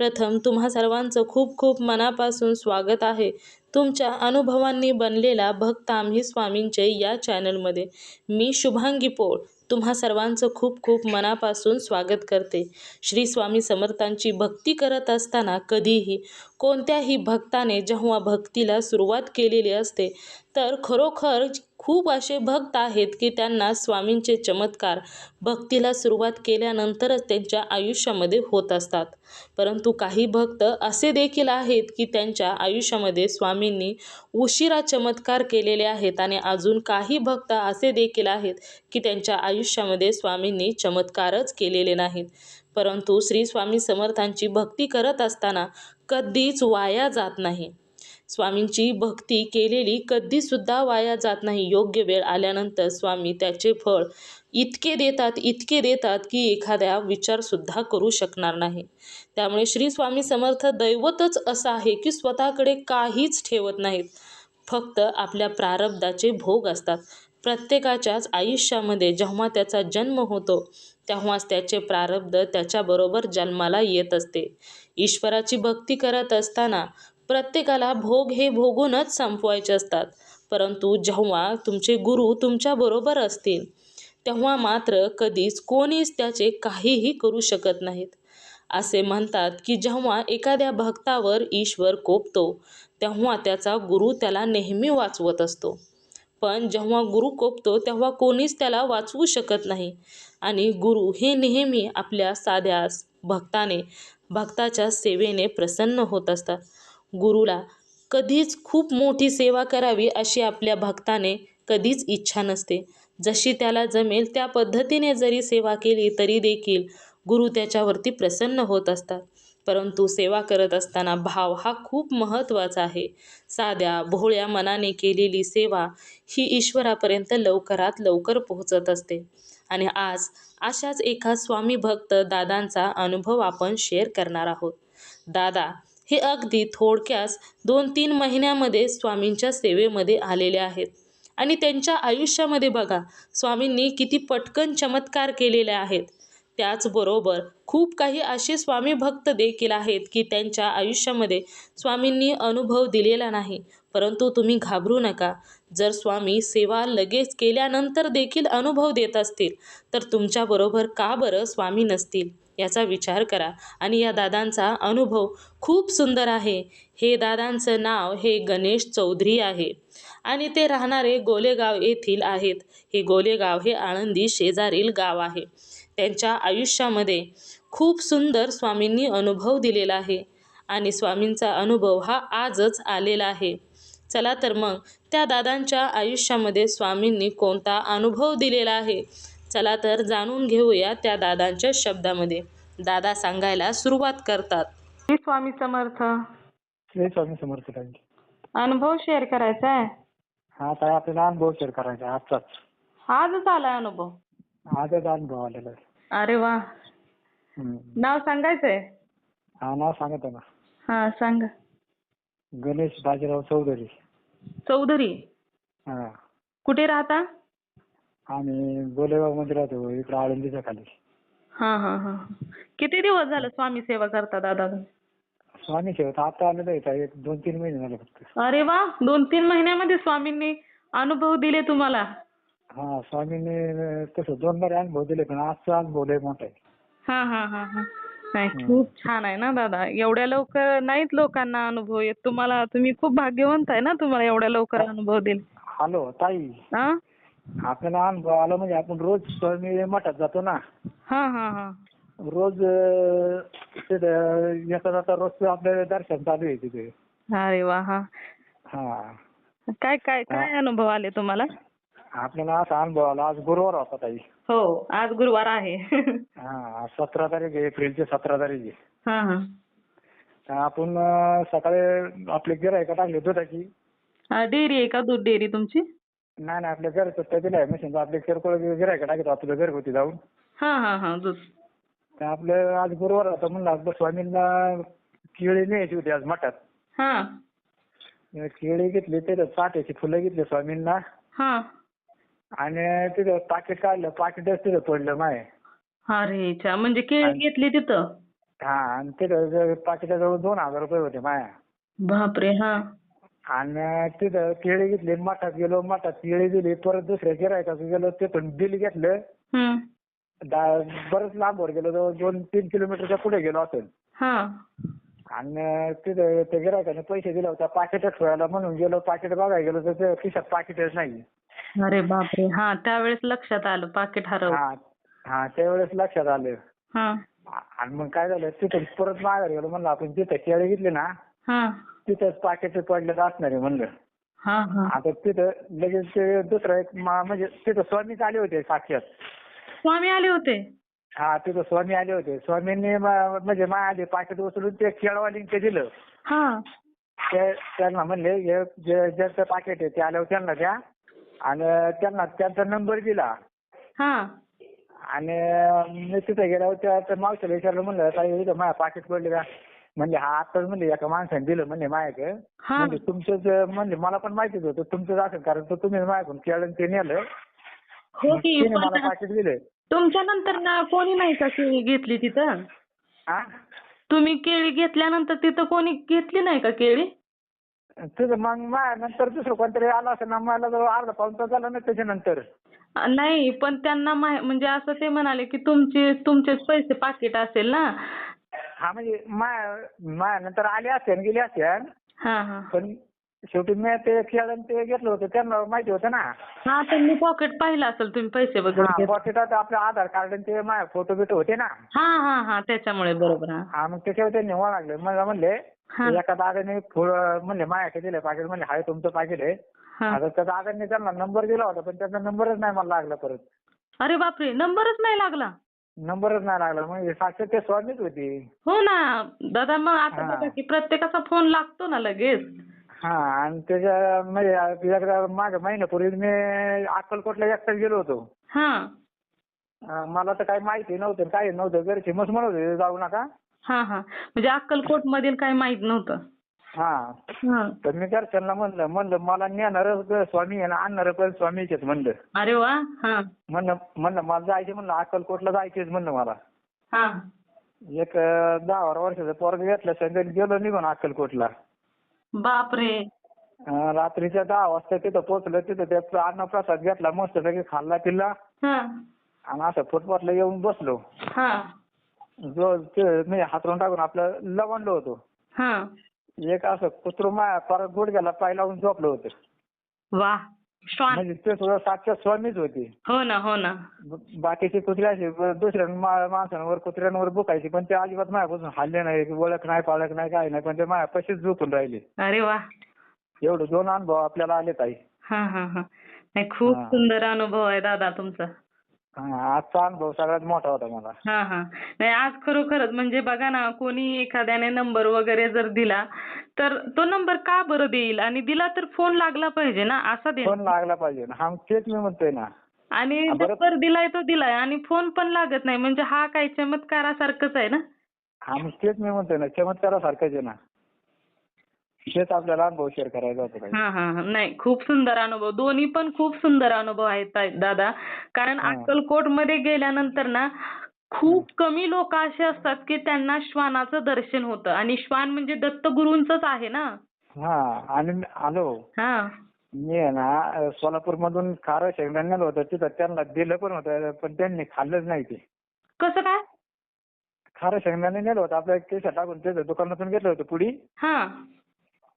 प्रथम तुम्हा सर्वांचं खूप खूप मनापासून स्वागत आहे. तुमच्या अनुभवांनी बनलेला भक्त आम्ही स्वामींचे या चॅनलमध्ये. मी शुभांगी पोळ तुम्हा सर्वांचं खूप खूप मनापासून स्वागत करते. श्री स्वामी समर्थांची भक्ती करत असताना कधीही कोणत्याही भक्ताने जेव्हा भक्तीला सुरुवात केलेली असते तर खरोखर खूप असे भक्त आहेत की त्यांना स्वामींचे चमत्कार भक्तीला सुरुवात केल्यानंतरच त्यांच्या आयुष्यामध्ये होत असतात. परंतु काही भक्त असे देखील आहेत की त्यांच्या आयुष्यामध्ये स्वामींनी उशिरा चमत्कार केलेले आहेत आणि अजून काही भक्त असे देखील आहेत की त्यांच्या आयुष्यामध्ये स्वामींनी चमत्कारच केलेले नाहीत. परंतु श्री स्वामी समर्थांची भक्ती करत असताना कधीच वाया जात नाही. स्वामींची भक्ती केलेली कधीसुद्धा वाया जात नाही. योग्य वेळ आल्यानंतर स्वामी त्याचे फळ इतके देतात इतके देतात की एखाद्या विचारसुद्धा करू शकणार नाही. त्यामुळे श्री स्वामी समर्थ दैवतच असं आहे की स्वतःकडे काहीच ठेवत नाहीत. फक्त आपल्या प्रारब्धाचे भोग असतात. प्रत्येकाच्याच आयुष्यामध्ये जेव्हा त्याचा जन्म होतो तेव्हाच त्याचे प्रारब्ध त्याच्याबरोबर जन्माला येत असते. ईश्वराची भक्ती करत असताना प्रत्येकाला भोग हे भोगूनच संपवायचे असतात. परंतु जेव्हा तुमचे गुरु तुमच्याबरोबर असतील तेव्हा मात्र कधीच कोणीच त्याचे काहीही करू शकत नाहीत. असे म्हणतात की जेव्हा एखाद्या भक्तावर ईश्वर कोपतो तेव्हा त्याचा गुरु त्याला नेहमी वाचवत असतो. पण जेव्हा गुरु कोपतो तेव्हा कोणीच त्याला वाचवू शकत नाही. आणि गुरु हे नेहमी आपल्या साध्या भक्ताने भक्ताच्या सेवेने प्रसन्न होत असतात. गुरुला. कधीच खूप मोठी सेवा करावी अशी आपल्या भक्ताने कधीच इच्छा नसते. जशी त्याला जमेल त्या पद्धतीने जरी सेवा केली तरी देखील गुरु त्याच्यावरती प्रसन्न होत असतात. परंतु सेवा करत असताना भाव हा खूप महत्त्वाचा आहे. साध्या भोळ्या मनाने केलेली सेवा ही ईश्वरापर्यंत लवकरात लवकर पोहोचत असते. आणि आज अशाच एका स्वामी भक्त दादांचा अनुभव आपण शेअर करणार आहोत. दादा हे अगदी थोडक्यास दोन तीन महिन्यामध्ये स्वामींच्या सेवेमध्ये आलेले आहेत. आणि त्यांच्या आयुष्यामध्ये बघा स्वामींनी किती पटकन चमत्कार केलेले आहेत. त्याचबरोबर खूप काही असे स्वामी भक्त देखील आहेत की त्यांच्या आयुष्यामध्ये स्वामींनी अनुभव दिलेला नाही. परंतु तुम्ही घाबरू नका. जर स्वामी सेवा लगेच केल्यानंतर देखील अनुभव देत असतील तर तुमच्याबरोबर का बरं स्वामी नसतील? याचा विचार करा. आणि या दादांचा अनुभव खूप सुंदर आहे. हे दादांचं नाव हे गणेश चौधरी आहे. आणि ते राहणारे गोलेगाव येथील आहेत. हे गोलेगाव हे आळंदी शेजारील गाव आहे. त्यांच्या आयुष्यामध्ये खूप सुंदर स्वामींनी अनुभव दिलेला आहे. आणि स्वामींचा अनुभव हा आजच आलेला आहे. चला तर मग त्या दादांच्या आयुष्यामध्ये स्वामींनी कोणता अनुभव दिलेला आहे? चला तर जाणून घेऊया त्या दादांच्या शब्दामध्ये. दादा सांगायला सुरुवात करतात. श्री स्वामी समर्थ. श्री स्वामी समर्थ ताई अनुभव शेअर करायचा आहे? हा ताई आपल्याला अनुभव शेअर करायचा आहे आजचाच. आजच आलाय अनुभव? आजच अनुभव आलेला आहे. अरे वा. हम्म. नाव सांगायचंय? हा नाव सांगतो ना हा सांगा. गणेश बाजीराव चौधरी. चौधरी. हा. कुठे राहता? आम्ही गोलेगावमध्ये राहतो इकडे आळंदीच्या खाली. हा हा हा. किती दिवस झालं स्वामी सेवा करता दादा? स्वामी सेवत आता आलेलं आहे एक दोन तीन महिने झाले फक्त. अरे वा! दोन तीन महिन्यामध्ये स्वामींनी अनुभव दिले तुम्हाला? हा स्वामींनी तसं दोन बारे अनुभव दिले पण आजचा अनुभव लय मोठा आहे. हा हा हा हा. नाही खूप छान आहे ना दादा. एवढ्या लवकर नाहीत लोकांना अनुभव येत. तुम्हाला तुम्ही खूप भाग्यवंत आहे ना तुम्हाला एवढ्या लवकर अनुभव दिले. हॅलो ताई. हा आपल्याला अनुभव आला म्हणजे आपण रोज स्वामी मठात जातो ना. हा हा हा. रोज अं, तिथे येता जाता रोज आपलं दर्शन चालू आहे तिथे. अरे वा हा. हा. काय काय काय अनुभव आले तुम्हाला? आपल्याला असा अनुभव आला आज गुरुवार होता ताई. हो आज गुरुवार आहे. हा सतरा तारीख आहे एप्रिलची सतरा तारीख आहे. हा हा. आपण अं, सकाळी आपले गिरायका टाकले दुधाची. डेअरी आहे का दूध डेअरी तुमची? नाही नाही आपल्या घरचं ते दिलं आहे मशीन आपले किरकोळ गिरायका टाकतो आपल्या घरगुती जाऊन. हा हा हा दूध. तर आपलं आज गुरुवार होता म्हणलं आपलं स्वामींना केळी न्यायची होती आज मठात. हा. केळी घेतली त्याच्यात चाट्याची फुलं घेतली स्वामींना. हा. आणि तिथं पाकिट काढलं पाकिटच तिथं पडलं माय. अरे म्हणजे केळी घेतली तिथं? हा आणि तिथं पाकिटाजवळ दोन हजार रुपये होते माया. बापरे हा. आणि तिथं केळी घेतली मठात गेलो मठात केळी दिली परत दुसऱ्या गिरायकाचं गेलो ते पण बिल घेतलं. दा- बरंच लांबवर गेलो जवळ दोन तीन किलोमीटरच्या पुढे गेलो असेल हा. आणि तिथं त्या गिरायकाने पैसे दिले होते पाकिट ठेवायला म्हणून गेलो पाकिट बघायला गेलो तर ते खिशात पाकिटच नाही. अरे बापरे हा त्यावेळेस लक्षात आलं पाकिट हरवलं. हा हा त्यावेळेस लक्षात आलं. हा. आणि मग काय झालं तिथून परत माघारी गेलो म्हणलं आपण तिथं केळी घेतली ना हा. तिथंच पाकिट पडलेलं असणार आहे म्हणलं. हा हा. आता तिथं लगेच ते दुसरं एक मा- म्हणजे तिथं स्वामीच आले होते साक्षात. स्वामी आले होते? हा तिथं स्वामी आले होते. स्वामींनी म- म्हणजे आधी पाकिट उचलून ते केळवालीन ते दिलं. हा. ते त्यांना म्हणले हे जे ज्यांचं पाकिट आहे ते आल्यावर त्यांना द्या. आणि त्यांना त्यांचा नंबर दिला. हा. आणि मी तिथे गेल्यावर त्या त्या मावशीला विचारलं म्हणलं ताई इथं माझ्या पाकिट पडले का? म्हणले हा आताच म्हणले एका माणसाने दिलं म्हणले माझ्याकडे. हा. म्हणजे तुमचंच म्हणले मला पण माहितीच होतं तुमचंच असेल कारण तर तुम्ही माझ्याकडून केळं ते नेलं. हो की तिने मला पण पाकिट दिलं. तुमच्या नंतर ना कोणी नाही का केळी घेतली तिथं? हा तुम्ही केळी घेतल्यानंतर तिथं कोणी घेतली नाही का केळी? तुझं मग माझ्या नंतर दुसरं कोणतरी आलं असं ना मला जवळ अर्धा पाऊन तास झाला ना त्याच्यानंतर. अ, नाही पण त्यांना माहि- म्हणजे असं ते म्हणाले की तुमचे तुमचेच पैसे पाकिट असेल ना. हा म्हणजे माया माया नंतर आले असते आणि गेले हा हा. पण शेवटी मी ते खेळ ते घेतलं होतं त्यांना माहिती होतं ना. हा त्यांनी पॉकेट पाहिलं असेल तुम्ही पैसे वगैरे हा पॉकेटात आपलं आधार कार्ड आणि ते माझे फोटो बिटो होते ना. हा हा हा त्याच्यामुळे बरोबर हा. हा मग त्याच्यावर त्यांनी लागले. मला म्हणले हा. एका दादाने फुल म्हणले माझ्याकडे दिले पाकिट म्हणले हाय तुमचं पाकिट आहे. हा. आता त्या दादांनी त्यांना नंबर दिला होता पण त्याचा नंबरच नाही मला लागला परत. अरे बापरे नंबरच नाही लागला? नंबरच नाही लागला. म्हणजे साक्षात स्वामीच होती. हो ना. दादा मग आता. बघा की प्रत्येकाचा फोन लागतो ना लगेच. हा आणि त्याच्या म्हणजे एकदा मागे महिन्यापूर्वी मी अक्कलकोटला एकटाच गेलो होतो. हा. अं, मला तर काही माहिती नव्हतं काही नव्हतं. घरचे मस्त म्हणत होते जाऊ नका. हा हा. म्हणजे अक्कलकोट मधील काही माहीत नव्हतं. हा. तर मी घरच्यांना म्हणलं म्हणलं मला नेणारं स्वामी ना आणणारं पण स्वामीच आहेत म्हणलं. अरे वा हा. म्हणलं म्हणलं मला जायचे म्हणलं अक्कलकोटला जायचेच म्हणलं मला. एक दहा बारा वर्षाचं पोरग घेतलं संगत गेलो निघून अक्कलकोटला. बापरे. रात्रीच्या दहा वाजता तिथं पोहोचलं तिथं ते अन्नप्रसाद घेतला मस्त पैकी खाल्ला पिल्ला हा. आणि असं फुटपाथला येऊन बसलो. जो ते मी हातरून टाकून आपलं लवंडलो होतो. एक असं कुत्रू माया परत गुडघ्याला पाय लावून झोपलं होतं. वा श्वान. म्हणजे ते सुद्धा साक्षात स्वामीच होती. हो ना हो ना. ब- बाकीचे कुत्रे असे ब- दुसऱ्या मा- माणसांवर कुत्र्यांवर बुकायचे पण ते अजिबात माझ्यापासून हल्ले नाही ओळख नाही पाळख नाही काय नाही पण ते माझ्या पशीच झोपून राहिले. अरे वा. एवढे दोन अनुभव आपल्याला आले ताई. हा हा हा. नाही खूप हा. सुंदर अनुभव आहे दादा तुमचा. आजचा अनुभव सगळ्यात मोठा होता मला. हा हा. नाही आज खरोखरच म्हणजे बघा ना कोणी एखाद्याने नंबर वगैरे जर दिला तर तो नंबर का बरं देईल? आणि दिला तर फोन लागला पाहिजे ना असा दे फोन लागला पाहिजे ना. हा तेच मी म्हणतोय ना. आणि हा, बरं. नंबर दिलाय तो दिलाय आणि फोन पण लागत नाही. म्हणजे हा काय चमत्कारासारखंच आहे ना? हा मग तेच मी म्हणतोय ना चमत्कारासारखंच आहे ना. तेच आपल्याला अनुभव शेअर करायचा होता ताई. हा हा हा. नाही खूप सुंदर अनुभव. दोन्ही पण खूप सुंदर अनुभव आहेत ताई- दादा. कारण हा. अक्कलकोटमध्ये गेल्यानंतर ना खूप कमी लोक असे असतात की त्यांना श्वानाचं दर्शन होतं. आणि श्वान म्हणजे दत्तगुरूंचंच आहे ना? हा आणि मी आलो हा. मी आहे ना सोलापूर मधून खारं शेंगदाणे नेलं होतं. तिथं त्यांना दिलं पण होतं पण त्यांनी खाल्लंच नाही ते. कसं काय? खारं शेंगदाणे नेलं होतं. आपल्या केसात टाकून त्याचं दुकानातून घेतलं होतं पुडी. हा.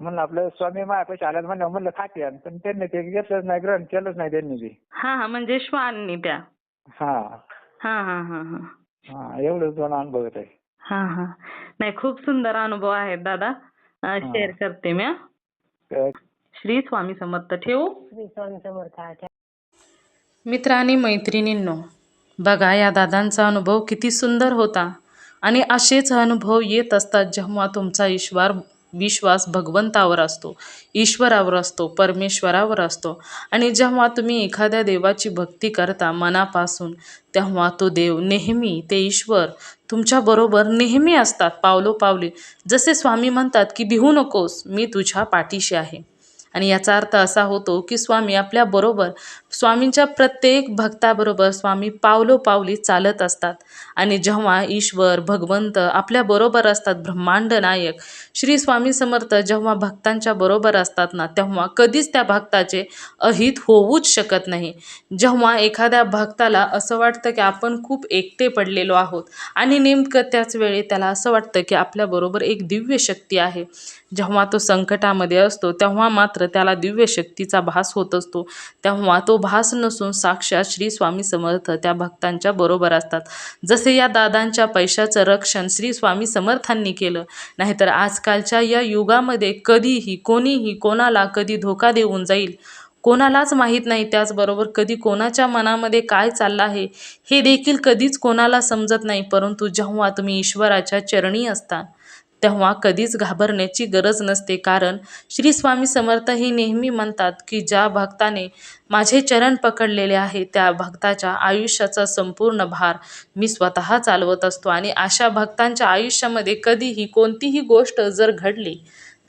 म्हणलं आपलं स्वामी माया पैसे आल्यात म्हणलं म्हणलं खाते आणि पण त्यांनी ते घेतलंच नाही ग्रहण केलंच नाही त्यांनी ते हा हा म्हणजे श्वाननी त्या. हा. हा हा हा हा. हा एवढंच दोन अनुभव येत आहे हा हा. नाही खूप सुंदर अनुभव आहेत दादा. शेअर करते मी हा. तर श्री स्वामी समर्थ ठेवू? मित्र आणि मैत्रिणींनो बघा या दादांचा अनुभव किती सुंदर होता. आणि असेच अनुभव येत असतात जेव्हा तुमचा ईश्वर विश्वास भगवंतावर असतो ईश्वरावर असतो परमेश्वरावर असतो. आणि जेव्हा तुम्ही एखाद्या देवाची भक्ती करता मनापासून तेव्हा तो देव नेहमी ते ईश्वर तुमच्याबरोबर नेहमी असतात. पावलोपावली जसे स्वामी म्हणतात की भिवू नकोस मी तुझ्या पाठीशी आहे. आणि याचा अर्थ असा होतो की स्वामी आपल्याबरोबर स्वामींच्या प्रत्येक भक्ताबरोबर स्वामी पावलोपावली चालत असतात. आणि जेव्हा ईश्वर भगवंत आपल्याबरोबर असतात ब्रह्मांड नायक श्री स्वामी समर्थ जेव्हा भक्तांच्या बरोबर असतात ना तेव्हा कधीच त्या भक्ताचे अहित होऊच शकत नाही. जेव्हा एखाद्या भक्ताला असं वाटतं की आपण खूप एकटे पडलेलो आहोत आणि नेमकं त्याच वेळी त्याला असं वाटतं की आपल्याबरोबर एक दिव्य शक्ती आहे. जेव्हा तो संकटामध्ये असतो तेव्हा मात्र त्याला दिव्य शक्तीचा भास होत असतो. तेव्हा तो भास नसून साक्षात श्री स्वामी समर्थ त्या भक्तांच्या बरोबर असतात. जसे या दादांच्या पैशाचं रक्षण श्री स्वामी समर्थांनी केलं नाहीतर आजकालच्या या युगामध्ये कधीही कोणीही कोणाला कधी धोका देऊन जाईल? कोणालाच माहीत नाही त्याचबरोबर कधी कोणाच्या मनामध्ये काय चाललं आहे हे देखील कधीच कोणाला समजत नाही. परंतु जेव्हा तुम्ही ईश्वराच्या चरणी असता तेव्हा कधीच घाबरण्याची गरज नसते. कारण श्री स्वामी समर्थ ही नेहमी म्हणतात की ज्या भक्ताने माझे चरण पकडलेले आहे त्या भक्ताच्या आयुष्याचा संपूर्ण भार मी स्वतः चालवत असतो. आणि अशा भक्तांच्या आयुष्यामध्ये कधीही कोणतीही गोष्ट जर घडली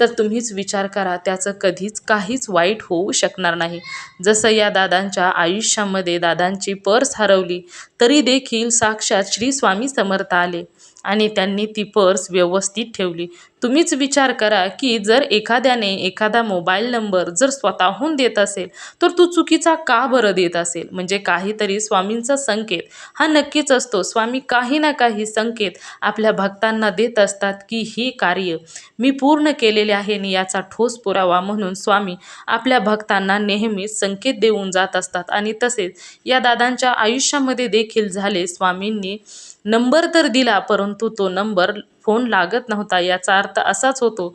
तर तुम्हीच विचार करा त्याचं कधीच काहीच वाईट होऊ शकणार नाही. जसं या दादांच्या आयुष्यामध्ये दादांची पर्स हरवली तरी देखील साक्षात श्री स्वामी समर्थ आले. आणि त्यांनी ती पर्स व्यवस्थित ठेवली. तुम्हीच विचार करा की जर एखाद्याने एखादा मोबाईल नंबर जर स्वतःहून देत असेल तर तो चुकीचा का बरं देत असेल? म्हणजे काहीतरी स्वामींचा संकेत. हा नक्कीच असतो. स्वामी काही ना काही संकेत आपल्या भक्तांना देत असतात की हे कार्य मी पूर्ण केलेले आहे आणि याचा ठोस पुरावा म्हणून स्वामी आपल्या भक्तांना नेहमीच संकेत देऊन जात असतात. आणि तसेच या दादांच्या आयुष्यामध्ये देखील झाले. स्वामींनी नंबर तर दिला परंतु तो नंबर फोन लागत नव्हता. याचा अर्थ असाच होतो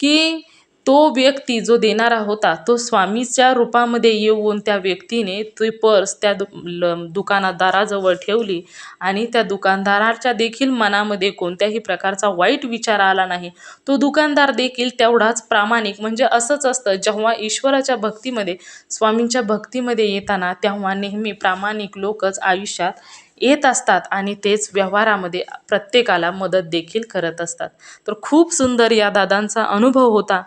की तो व्यक्ती जो देणारा होता तो स्वामीच्या रूपामध्ये येऊन त्या व्यक्तीने ती पर्स त्या दु ल दुकानदाराजवळ ठेवली आणि त्या दुकानदाराच्या देखील मनामध्ये कोणत्याही प्रकारचा वाईट विचार आला नाही. तो दुकानदार देखील तेवढाच प्रामाणिक म्हणजे असंच असतं. जेव्हा ईश्वराच्या भक्तीमध्ये स्वामींच्या भक्तीमध्ये येताना तेव्हा नेहमी प्रामाणिक लोकच आयुष्यात येत असतात आणि तेच व्यवहारामध्ये प्रत्येकाला मदत देखील करत असतात. तर खूप सुंदर या दादांचा अनुभव होता.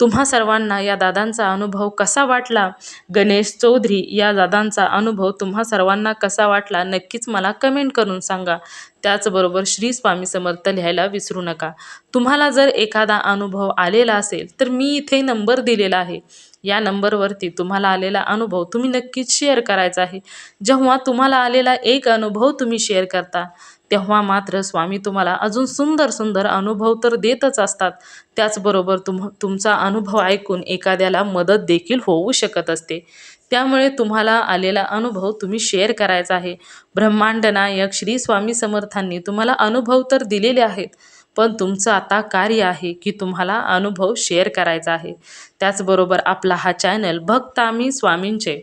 तुम्हा सर्वांना या दादांचा अनुभव कसा वाटला? गणेश चौधरी या दादांचा अनुभव तुम्हा सर्वांना कसा वाटला? नक्कीच मला कमेंट करून सांगा. त्याचबरोबर श्री स्वामी समर्थ लिहायला विसरू नका. तुम्हाला जर एखादा अनुभव आलेला असेल तर मी इथे नंबर दिलेला आहे. या नंबरवरती तुम्हाला आलेला अनुभव तुम्ही नक्कीच शेअर करायचा आहे. जेव्हा तुम्हाला आलेला एक अनुभव तुम्ही शेअर करता तेव्हा मात्र स्वामी तुम्हाला अजून सुंदर सुंदर अनुभव तर देतच असतात. त्याचबरोबर तुम तुमचा अनुभव ऐकून एखाद्याला मदत देखील होऊ शकत असते. त्यामुळे तुम्हाला आलेला अनुभव तुम्ही शेअर करायचा आहे. ब्रह्मांड नायक श्री स्वामी समर्थांनी तुम्हाला अनुभव तर दिलेले आहेत. पण तुमचं आता कार्य आहे की तुम्हाला अनुभव शेअर करायचा आहे. त्याचबरोबर आपला हा चॅनल भक्त आम्ही स्वामींचे.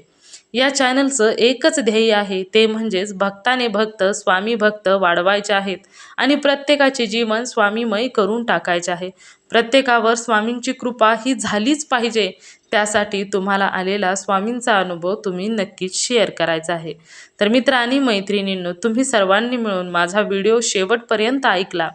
या चॅनलचं एकच ध्येय आहे ते म्हणजेच भक्ताने भक्त स्वामी भक्त वाढवायचे आहेत आणि प्रत्येकाचे जीवन स्वामीमय करून टाकायचे आहे. प्रत्येकावर स्वामींची कृपा ही झालीच पाहिजे. त्यासाठी तुम्हाला आलेला स्वामींचा अनुभव तुम्ही नक्कीच शेअर करायचा आहे. तर मित्र आणि मैत्रिणींनो तुम्ही सर्वांनी मिळून माझा व्हिडिओ शेवटपर्यंत ऐकला.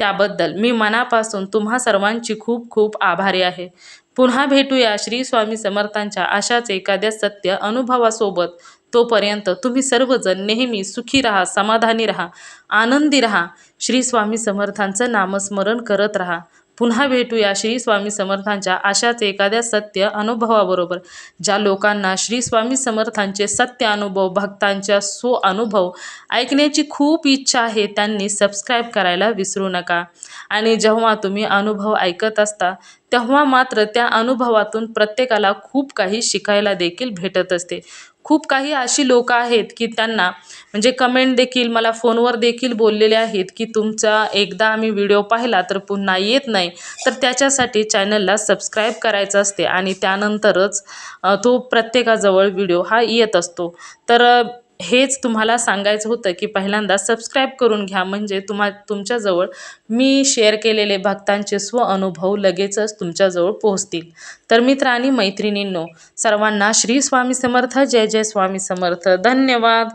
त्याबद्दल मी मनापासून तुम्हा सर्वांची खूप खूप आभारी आहे. पुन्हा भेटूया श्री स्वामी समर्थांच्या अशाच एखाद्या सत्य अनुभवासोबत. तोपर्यंत तुम्ही सर्वजण नेहमी सुखी राहा समाधानी राहा आनंदी राहा. श्री स्वामी समर्थांचं नामस्मरण करत राहा. पुन्हा भेटूया श्री स्वामी समर्थांच्या अशाच एखाद्या सत्य अनुभवाबरोबर ज्या लोकांना श्री स्वामी समर्थांचे सत्य अनुभव भक्तांच्या सो अनुभव ऐकण्याची खूप इच्छा आहे त्यांनी सबस्क्राईब करायला विसरू नका. आणि जेव्हा तुम्ही अनुभव ऐकत असता तेव्हा मात्र त्या अनुभवातून प्रत्येकाला खूप काही शिकायला देखील भेटत असते. खूप काही अशी लोकं आहेत की त्यांना म्हणजे कमेंट देखील मला फोनवर देखील बोललेले आहेत की तुमचा एकदा आम्ही व्हिडिओ पाहिला तर पुन्हा येत नाही. तर त्याच्यासाठी चॅनलला सबस्क्राईब करायचं असते आणि त्यानंतरच तो प्रत्येकाजवळ व्हिडिओ हा येत असतो. तर हेच तुम्हाला सांगायचं होतं की पहिल्यांदा सबस्क्राईब करून घ्या. म्हणजे तुम्हा तुमच्याजवळ मी शेअर केलेले भक्तांचे स्व अनुभव लगेचच तुमच्याजवळ पोहोचतील. तर मित्र आणि मैत्रिणींनो सर्वांना श्री स्वामी समर्थ जय जय स्वामी समर्थ. धन्यवाद!